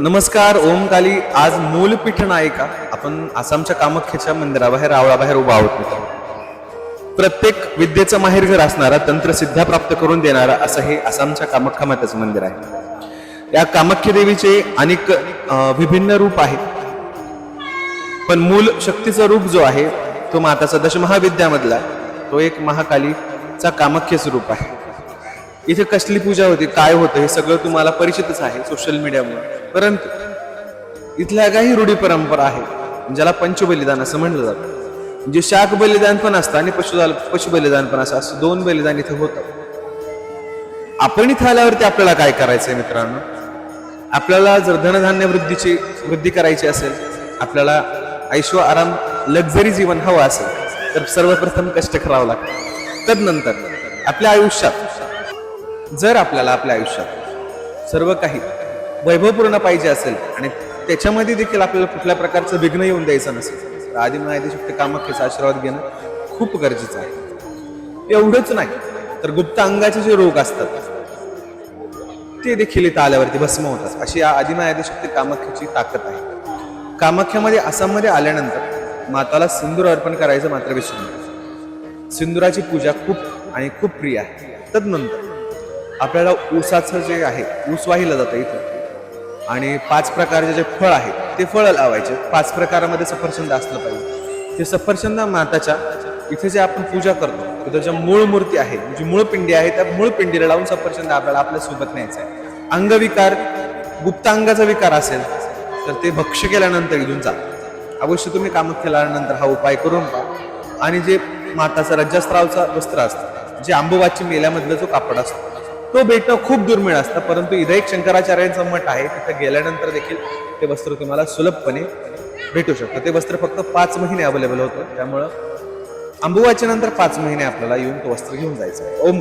नमस्कार ओम काली. आज मूलपीठ नायिका आपण आसामच्या कामाख्याच्या मंदिराबाहेर आवळाबाहेर उभा आहोत प्रत्येक विद्येचं माहेरघर असणारा तंत्रसिद्ध्या प्राप्त करून देणारा असं हे आसामच्या कामाख्या मातेचं मंदिर आहे. या कामाख्या देवीचे अनेक विभिन्न रूप आहेत. पण मूल शक्तीचं रूप जो आहे तो माताचा दशमहाविद्यामधला तो एक महाकालीचा कामाख्यच रूप आहे. इथे कसली पूजा होती काय होतं हे सगळं तुम्हाला परिचितच आहे सोशल मीडियामुळे. परंतु इथल्या काही रूढी परंपरा आहे ज्याला पंचबलिदान असं म्हटलं जातं. म्हणजे शाक बलिदान पण असतं आणि पशु पशु बलिदान पण असं असं दोन बलिदान इथे होतं. आपण इथे आल्यावरती आपल्याला काय करायचंय मित्रांनो? आपल्याला जर धनधान्य वृद्धीची वृद्धी करायची असेल आपल्याला ऐश्व आराम लक्झरी जीवन हवं असेल तर सर्वप्रथम कष्ट करावं लागतं. तदनंतर आपल्या आयुष्यात जर आपल्याला आपल्या आयुष्यात सर्व काही वैभवपूर्ण पाहिजे असेल. आणि त्याच्यामध्ये देखील आपल्याला कुठल्या प्रकारचं विघ्न येऊन द्यायचं नसेल. तर आधी माहिती शक्ती कामाख्याचा आशीर्वाद घेणं खूप गरजेचं आहे. एवढंच नाही तर गुप्त अंगाचे जे रोग असतात ते देखील इथं आल्यावरती भस्म होतात. अशी या आदिमायादी शक्ती कामाख्याची ताकद आहे. कामाख्यामध्ये आसाममध्ये आल्यानंतर माताला सिंदूर अर्पण करायचं मात्र विसरू नका. सिंदुराची पूजा खूप आणि खूप प्रिय आहे. तदनंतर आपल्याला ऊसाचं जे आहे ऊस वाहिलं जातं इथं. आणि पाच प्रकारचे जे फळ आहे ते फळ लावायचे. पाच प्रकारामध्ये सफरचंद असलं पाहिजे. ते सफरचंद माताच्या इथे जे आपण पूजा करतो त्याच्या ज्या मूळ मूर्ती आहे जी मूळ पिंडी आहे त्या मूळ पिंडीला लावून सफरचंद आपल्याला आपल्यासोबत न्यायचं आहे. अंगविकार गुप्तांगाचा विकार असेल तर ते भक्ष केल्यानंतर इथून जा. अवश्य तुम्ही कामाख्याला केल्यानंतर हा उपाय करून पहा. आणि जे माताचा रज्जास्त्रावचा वस्त्र असतं जे आंबोबाची मेल्यामधलं जो कापड असतो तो भेटणं खूप दुर्मिळ असतं परंतु इथं एक शंकराचार्यांचं मठ आहे तिथं गेल्यानंतर देखील ते वस्त्र तुम्हाला सुलभपणे भेटू शकतं. ते वस्त्र फक्त पाच महिने अवेलेबल होतं त्यामुळं अंबुवाच्या नंतर पाच महिने आपल्याला येऊन तो वस्त्र घेऊन जायचं आहे. ओम